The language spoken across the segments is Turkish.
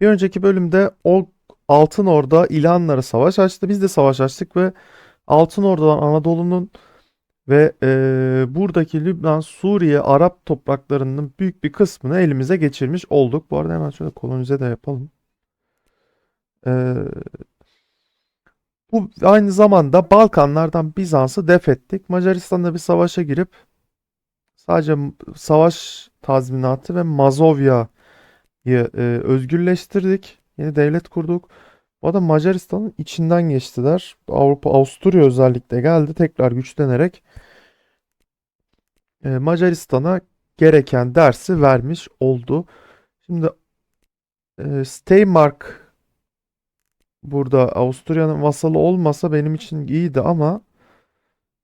Bir önceki bölümde o Altın Orda İlhanlara savaş açtı. Biz de savaş açtık ve Altın Orda'dan Anadolu'nun ve eee, buradaki Lübnan, Suriye, Arap topraklarının büyük bir kısmını elimize geçirmiş olduk. Bu arada hemen şöyle kolonize de yapalım. Eee, bu aynı zamanda Balkanlardan Bizans'ı def ettik. Macaristan'da bir savaşa girip sadece savaş tazminatı ve Mazovya'yı e, özgürleştirdik. Yeni devlet kurduk. Bu arada Macaristan'ın içinden geçtiler. Avrupa, Avusturya özellikle geldi. Tekrar güçlenerek e, Macaristan'a gereken dersi vermiş oldu. Şimdi e, Steiermark burada Avusturya'nın vasalı olmasa benim için iyiydi ama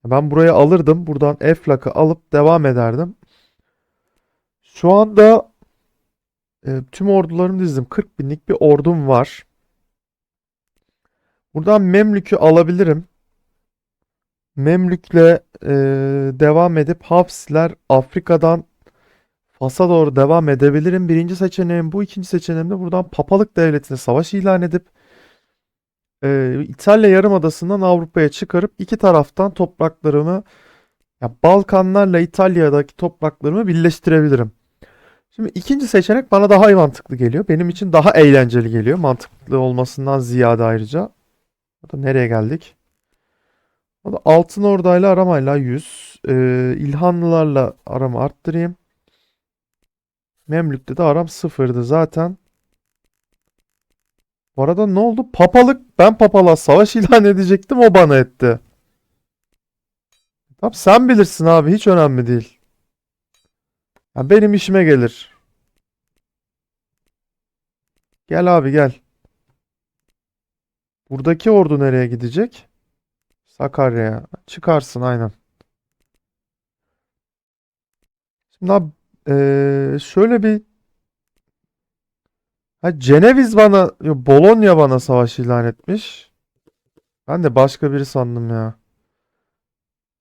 ben burayı alırdım. Buradan Eflak'ı alıp devam ederdim. Şu anda e, tüm ordularımı dizdim. 40 binlik bir ordum var. Buradan Memlük'ü alabilirim. Memlük'le e, devam edip Hafsiler Afrika'dan Fas'a doğru devam edebilirim. Birinci seçeneğim bu. ikinci seçeneğim de buradan Papalık Devleti'ne savaş ilan edip e, İtalya Yarımadası'ndan Avrupa'ya çıkarıp iki taraftan topraklarımı ya Balkanlarla İtalya'daki topraklarımı birleştirebilirim. Şimdi ikinci seçenek bana daha mantıklı geliyor. Benim için daha eğlenceli geliyor. Mantıklı olmasından ziyade ayrıca. O da nereye geldik? O da Altın Orda'yla aramayla 100. Ee, İlhanlılarla aramı arttırayım. Memlük'te de aram sıfırdı zaten. Bu arada ne oldu? Papalık. Ben papalığa savaş ilan edecektim. O bana etti. Tamam sen bilirsin abi. Hiç önemli değil. Ya benim işime gelir. Gel abi gel. Buradaki ordu nereye gidecek? Sakarya'ya. Çıkarsın aynen. Şimdi abi eee, şöyle bir ha Ceneviz bana Bologna bana savaş ilan etmiş. Ben de başka biri sandım ya.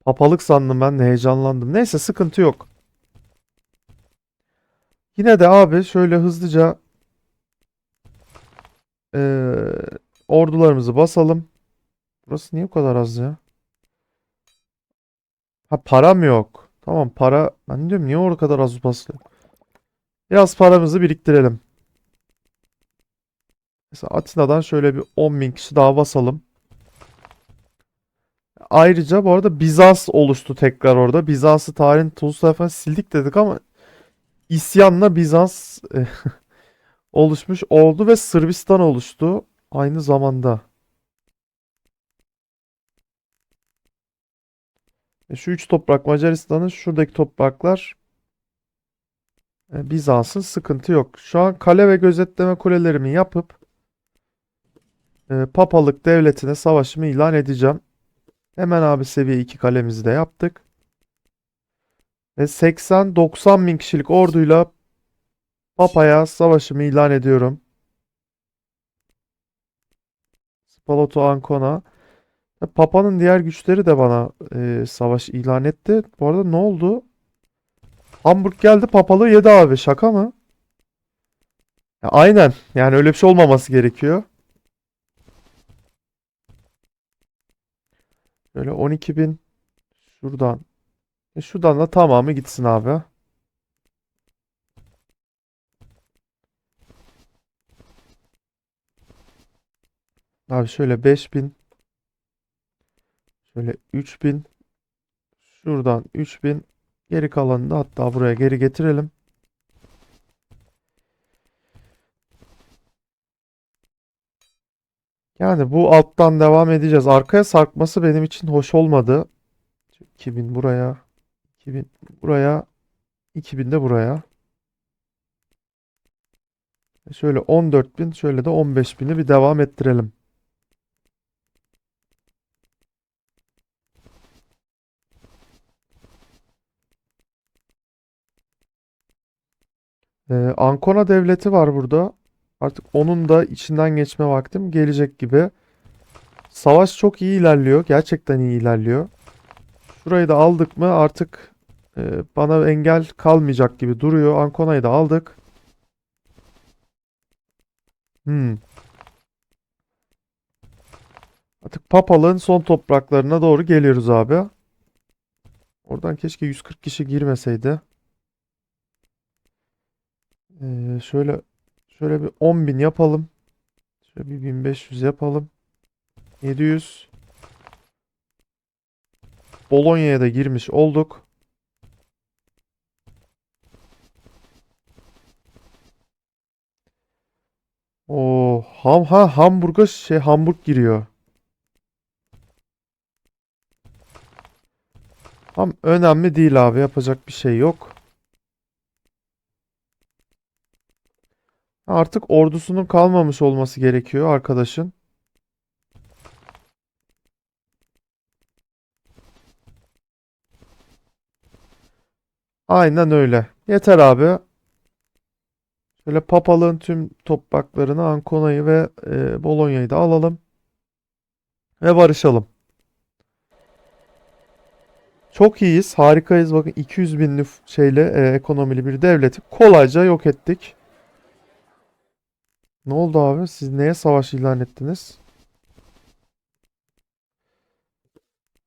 Papalık sandım ben de heyecanlandım. Neyse sıkıntı yok. Yine de abi şöyle hızlıca eee, ordularımızı basalım. Burası niye o kadar az ya? Ha param yok. Tamam para. Ben diyorum niye o kadar az basılıyor? Biraz paramızı biriktirelim. Mesela Atina'dan şöyle bir 10 bin kişi daha basalım. Ayrıca bu arada Bizans oluştu tekrar orada. Bizans'ı tarihin tozlu sayfasına sildik dedik ama isyanla Bizans eh, oluşmuş oldu ve Sırbistan oluştu aynı zamanda. E, Şu üç toprak Macaristan'ın şuradaki topraklar e, Bizans'ın sıkıntı yok. Şu an kale ve gözetleme kulelerimi yapıp e, Papalık devletine savaşımı ilan edeceğim. Hemen abi seviye 2 kalemizi de yaptık. Ve 80-90 bin kişilik orduyla Papa'ya savaşımı ilan ediyorum. Spalato Ancona. Ve Papa'nın diğer güçleri de bana e, savaş ilan etti. Bu arada ne oldu? Hamburg geldi papalığı yedi abi. Şaka mı? Ya aynen. Yani öyle bir şey olmaması gerekiyor. Böyle 12 bin şuradan. E şuradan da tamamı gitsin abi. Abi şöyle 5000 şöyle 3000 şuradan 3000 geri kalanını hatta buraya geri getirelim. Yani bu alttan devam edeceğiz. Arkaya sarkması benim için hoş olmadı. 2000 buraya, 2000 buraya, 2000 de buraya. Şöyle 14.000, şöyle de 15.000'i bir devam ettirelim. Ee, Ankona Devleti var burada. Artık onun da içinden geçme vaktim gelecek gibi. Savaş çok iyi ilerliyor. Gerçekten iyi ilerliyor. Şurayı da aldık mı artık e, bana engel kalmayacak gibi duruyor. Ankona'yı da aldık. Hmm. Artık Papalığın son topraklarına doğru geliyoruz abi. Oradan keşke 140 kişi girmeseydi. Ee, şöyle şöyle bir 10.000 yapalım. Şöyle bir 1500 yapalım. 700. Bolonya'ya da girmiş olduk. O ham ha Hamburg'a şey Hamburg giriyor. Tam önemli değil abi yapacak bir şey yok. Artık ordusunun kalmamış olması gerekiyor arkadaşın. Aynen öyle. Yeter abi. Şöyle papalığın tüm topraklarını Ancona'yı ve e, Bolonya'yı da alalım. Ve barışalım. Çok iyiyiz. Harikayız. Bakın 200 bin nüf şeyle e, ekonomili bir devleti kolayca yok ettik. Ne oldu abi? Siz neye savaş ilan ettiniz?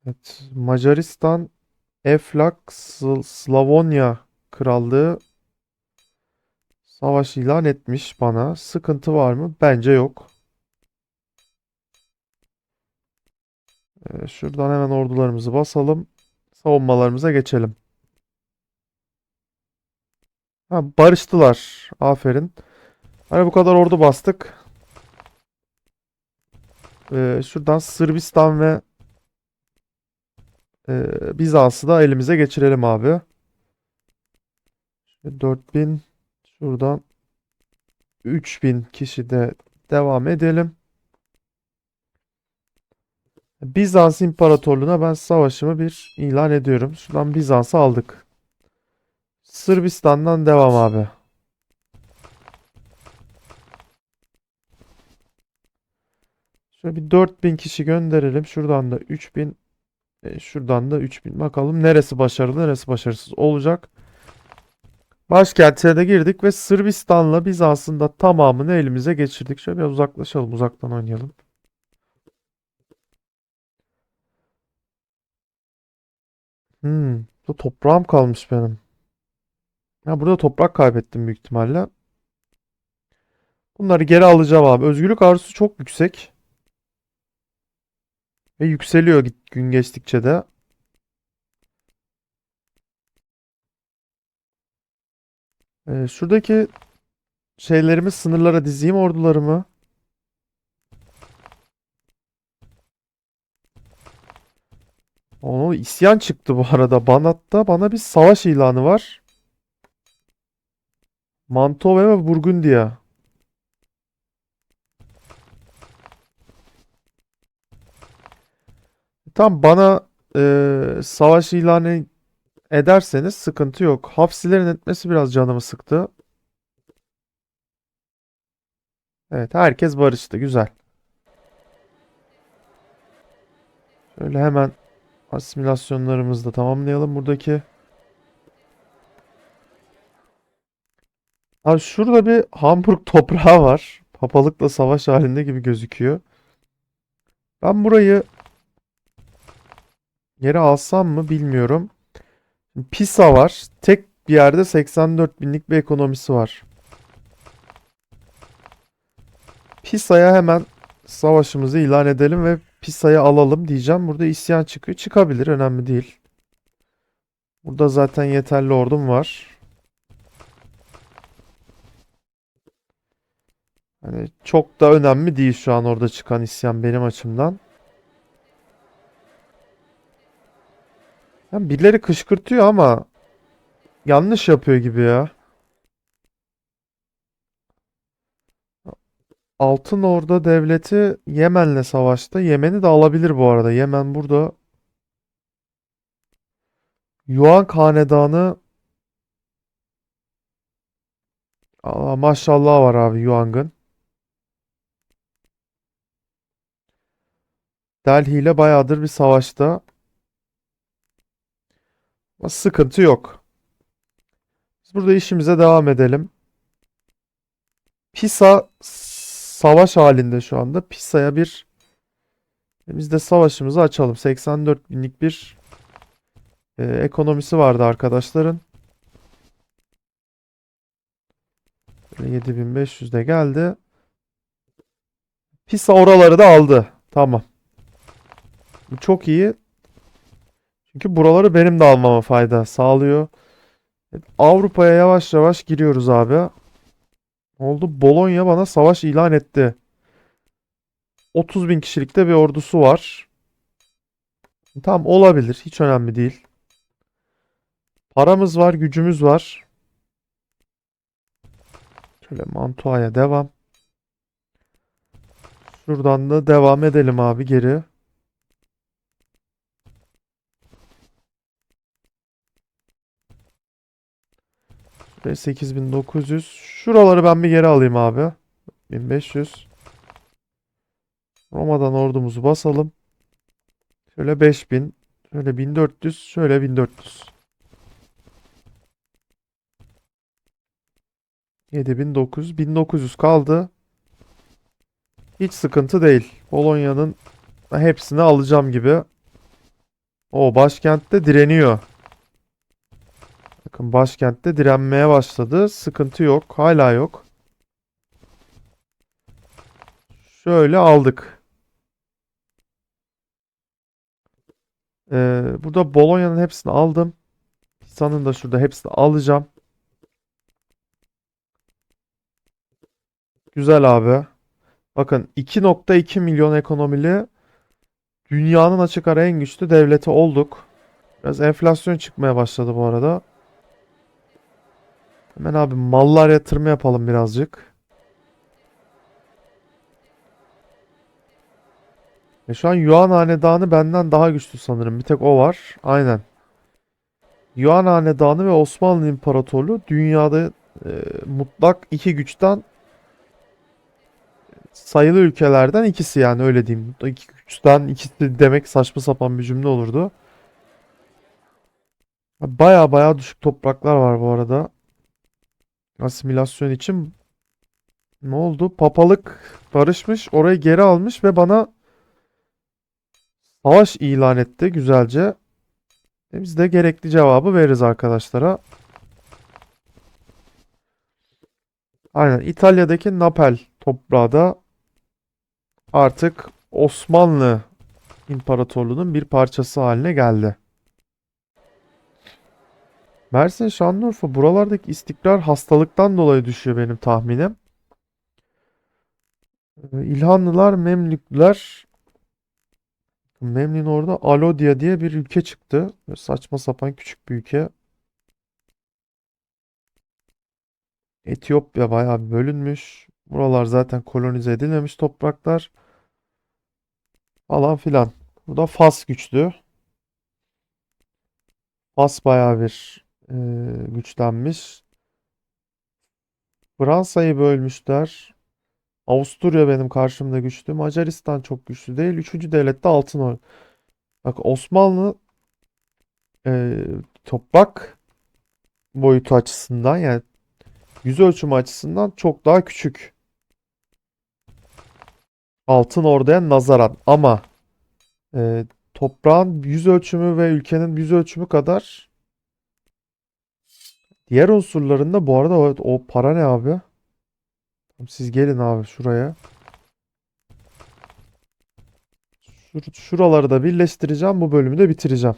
Evet. Macaristan, Eflak, Sl- Slavonya Krallığı savaş ilan etmiş bana. Sıkıntı var mı? Bence yok. Ee, şuradan hemen ordularımızı basalım. Savunmalarımıza geçelim. Ha, barıştılar. Aferin. Hani bu kadar ordu bastık. Ee, şuradan Sırbistan ve e, Bizans'ı da elimize geçirelim abi. Şöyle 4000 şuradan 3000 kişi de devam edelim. Bizans İmparatorluğu'na ben savaşımı bir ilan ediyorum. Şuradan Bizans'ı aldık. Sırbistan'dan devam abi. Şöyle bir 4000 kişi gönderelim. Şuradan da 3000 e, şuradan da 3000. Bakalım neresi başarılı, neresi başarısız olacak. Başkentine de girdik ve Sırbistan'la Bizans'ın da tamamını elimize geçirdik. Şöyle biraz uzaklaşalım, uzaktan oynayalım. Hmm, bu toprağım kalmış benim. Ya burada toprak kaybettim büyük ihtimalle. Bunları geri alacağım abi. Özgürlük arzusu çok yüksek. Ve yükseliyor gün geçtikçe de. Ee, şuradaki şeylerimi sınırlara dizeyim ordularımı. Onu isyan çıktı bu arada. Banat'ta bana bir savaş ilanı var. Mantova ve Burgundiya. Tam bana e, savaş ilanı ederseniz sıkıntı yok. Hafsilerin etmesi biraz canımı sıktı. Evet, herkes barıştı. Güzel. Şöyle hemen asimilasyonlarımızı da tamamlayalım buradaki. Abi şurada bir Hamburg toprağı var. Papalıkla savaş halinde gibi gözüküyor. Ben burayı geri alsam mı bilmiyorum. Pisa var. Tek bir yerde 84 binlik bir ekonomisi var. Pisa'ya hemen savaşımızı ilan edelim ve Pisa'yı alalım diyeceğim. Burada isyan çıkıyor. Çıkabilir. Önemli değil. Burada zaten yeterli ordum var. Hani çok da önemli değil şu an orada çıkan isyan benim açımdan. Yani birileri kışkırtıyor ama yanlış yapıyor gibi ya. Altın Orda Devleti Yemen'le savaşta. Yemen'i de alabilir bu arada. Yemen burada. Yuan Hanedanı Allah maşallah var abi Yuang'ın. Delhi ile bayağıdır bir savaşta. Sıkıntı yok. Biz burada işimize devam edelim. Pisa savaş halinde şu anda. Pisa'ya bir biz de savaşımızı açalım. 84 binlik bir e, ekonomisi vardı arkadaşların. Böyle 7500 de geldi. Pisa oraları da aldı. Tamam. Bu çok iyi. Çünkü buraları benim de almama fayda sağlıyor. Evet, Avrupa'ya yavaş yavaş giriyoruz abi. Oldu? Bologna bana savaş ilan etti. 30 bin kişilikte bir ordusu var. Tamam olabilir. Hiç önemli değil. Paramız var, gücümüz var. Şöyle Mantua'ya devam. Şuradan da devam edelim abi geri. Şuraya 8900. Şuraları ben bir geri alayım abi. 1500. Roma'dan ordumuzu basalım. Şöyle 5000. Şöyle 1400. Şöyle 1400. 7900. 1900 kaldı. Hiç sıkıntı değil. Polonya'nın hepsini alacağım gibi. O başkentte direniyor. Bakın başkentte direnmeye başladı. Sıkıntı yok. Hala yok. Şöyle aldık. Ee, burada Bolonya'nın hepsini aldım. Pisa'nın da şurada hepsini alacağım. Güzel abi. Bakın 2.2 milyon ekonomili dünyanın açık ara en güçlü devleti olduk. Biraz enflasyon çıkmaya başladı bu arada. Hemen abi mallar yatırımı yapalım birazcık. E şu an Yuan Hanedanı benden daha güçlü sanırım. Bir tek o var. Aynen. Yuan Hanedanı ve Osmanlı İmparatorluğu dünyada e, mutlak iki güçten sayılı ülkelerden ikisi yani öyle diyeyim. İki güçten ikisi demek saçma sapan bir cümle olurdu. Baya baya düşük topraklar var bu arada. Asimilasyon için ne oldu? Papalık barışmış, orayı geri almış ve bana savaş ilan etti güzelce. E biz de gerekli cevabı veririz arkadaşlara. Aynen İtalya'daki Napel toprağı da artık Osmanlı İmparatorluğu'nun bir parçası haline geldi. Mersin, Şanlıurfa buralardaki istikrar hastalıktan dolayı düşüyor benim tahminim. Ee, İlhanlılar, Memlükler Memlük'ün orada Alodia diye bir ülke çıktı. Saçma sapan küçük bir ülke. Etiyopya bayağı bir bölünmüş. Buralar zaten kolonize edilmemiş topraklar. Falan filan. Burada Fas güçlü. Fas bayağı bir e, güçlenmiş. Fransa'yı bölmüşler. Avusturya benim karşımda güçlü. Macaristan çok güçlü değil. Üçüncü devlet de Altınor. Bak Osmanlı e, toprak boyutu açısından yani yüz ölçümü açısından çok daha küçük. Altın Ordu'ya nazaran ama e, toprağın yüz ölçümü ve ülkenin yüz ölçümü kadar diğer unsurlarında bu arada o, o para ne abi? Siz gelin abi şuraya. Şur- şuraları da birleştireceğim. Bu bölümü de bitireceğim.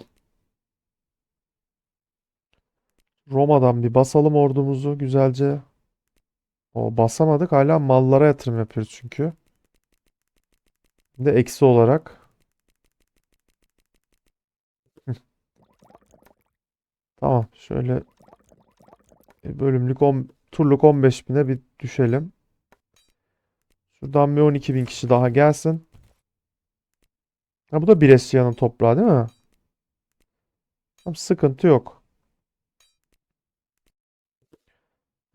Roma'dan bir basalım ordumuzu güzelce. O basamadık. Hala mallara yatırım yapıyoruz çünkü. Bir de eksi olarak. Tamam. Şöyle bölümlük 10, turluk 15 bine bir düşelim. Şuradan bir 12 bin kişi daha gelsin. Ha, bu da Brescia'nın toprağı değil mi? Tamam, sıkıntı yok.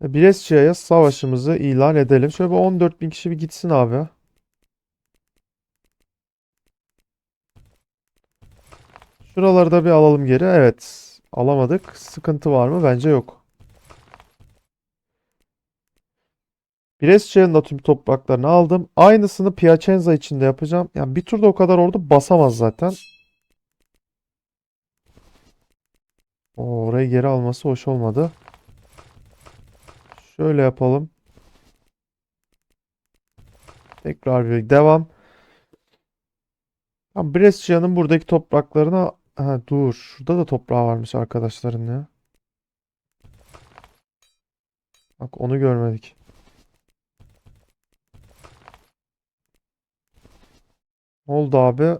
E, Brescia'ya savaşımızı ilan edelim. Şöyle bir 14 bin kişi bir gitsin abi. Şuraları da bir alalım geri. Evet. Alamadık. Sıkıntı var mı? Bence yok. Brescia'nın da tüm topraklarını aldım. Aynısını Piacenza için de yapacağım. Yani bir turda o kadar ordu basamaz zaten. Orayı geri alması hoş olmadı. Şöyle yapalım. Tekrar bir devam. Tamam, Brescia'nın buradaki topraklarına ha, dur. Şurada da toprağı varmış arkadaşların ya. Bak onu görmedik. Oldu abi?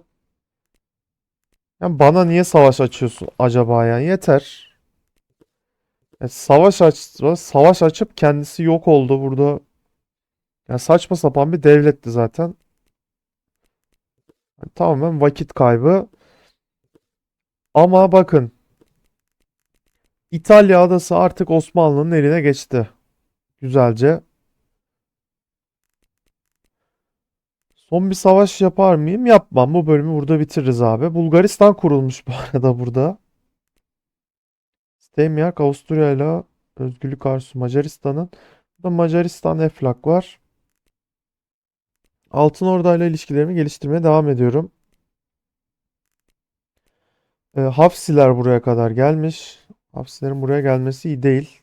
Ya bana niye savaş açıyorsun acaba yani? Yeter. Ya savaş aç savaş açıp kendisi yok oldu burada. Ya saçma sapan bir devletti zaten. Yani tamamen vakit kaybı. Ama bakın İtalya adası artık Osmanlı'nın eline geçti. Güzelce. Son bir savaş yapar mıyım? Yapmam. Bu bölümü burada bitiririz abi. Bulgaristan kurulmuş bu arada burada. Steymiyak Avusturya ile Özgürlük Arzusu Macaristan'ın. Burada Macaristan Eflak var. Altın Orda ile ilişkilerimi geliştirmeye devam ediyorum. E, Hafsiler buraya kadar gelmiş. Hafsilerin buraya gelmesi iyi değil.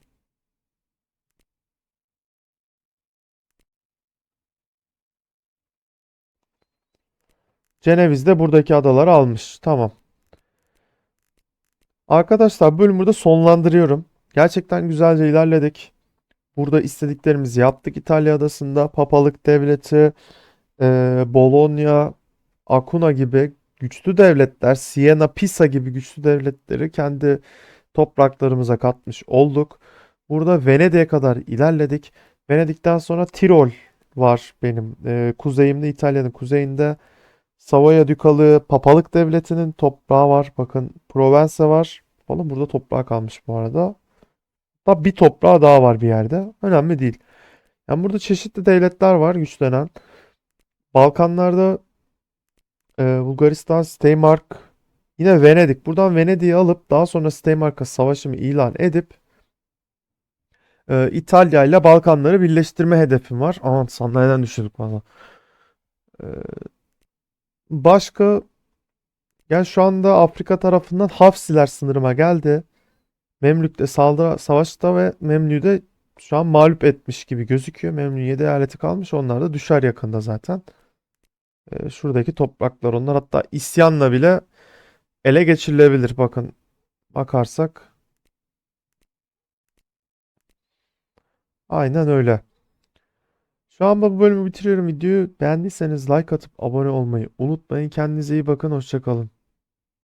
Ceneviz de buradaki adaları almış. Tamam. Arkadaşlar bölümü burada sonlandırıyorum. Gerçekten güzelce ilerledik. Burada istediklerimizi yaptık İtalya adasında. Papalık Devleti, e, Bologna, Akuna gibi güçlü devletler, Siena, Pisa gibi güçlü devletleri kendi topraklarımıza katmış olduk. Burada Venedik'e kadar ilerledik. Venedik'ten sonra Tirol var benim. E, kuzeyimde İtalya'nın kuzeyinde Savoya Dükalığı, Papalık Devleti'nin toprağı var. Bakın Provence var. Oğlum burada toprağı kalmış bu arada. Da bir toprağı daha var bir yerde. Önemli değil. Yani burada çeşitli devletler var güçlenen. Balkanlarda e, Bulgaristan, Steymark, yine Venedik. Buradan Venedik'i alıp daha sonra Steymark'a savaşımı ilan edip e, İtalya ile Balkanları birleştirme hedefim var. Aman sandalyeden düşürdük valla. E, başka yani şu anda Afrika tarafından Hafsiler sınırıma geldi. Memlük'te saldırı savaşta ve Memlük'ü de şu an mağlup etmiş gibi gözüküyor. Memlük'ün 7 eyaleti kalmış. Onlar da düşer yakında zaten. Ee, şuradaki topraklar onlar hatta isyanla bile ele geçirilebilir. Bakın bakarsak. Aynen öyle. Şu an bu bölümü bitiriyorum videoyu. Beğendiyseniz like atıp abone olmayı unutmayın. Kendinize iyi bakın. Hoşça kalın.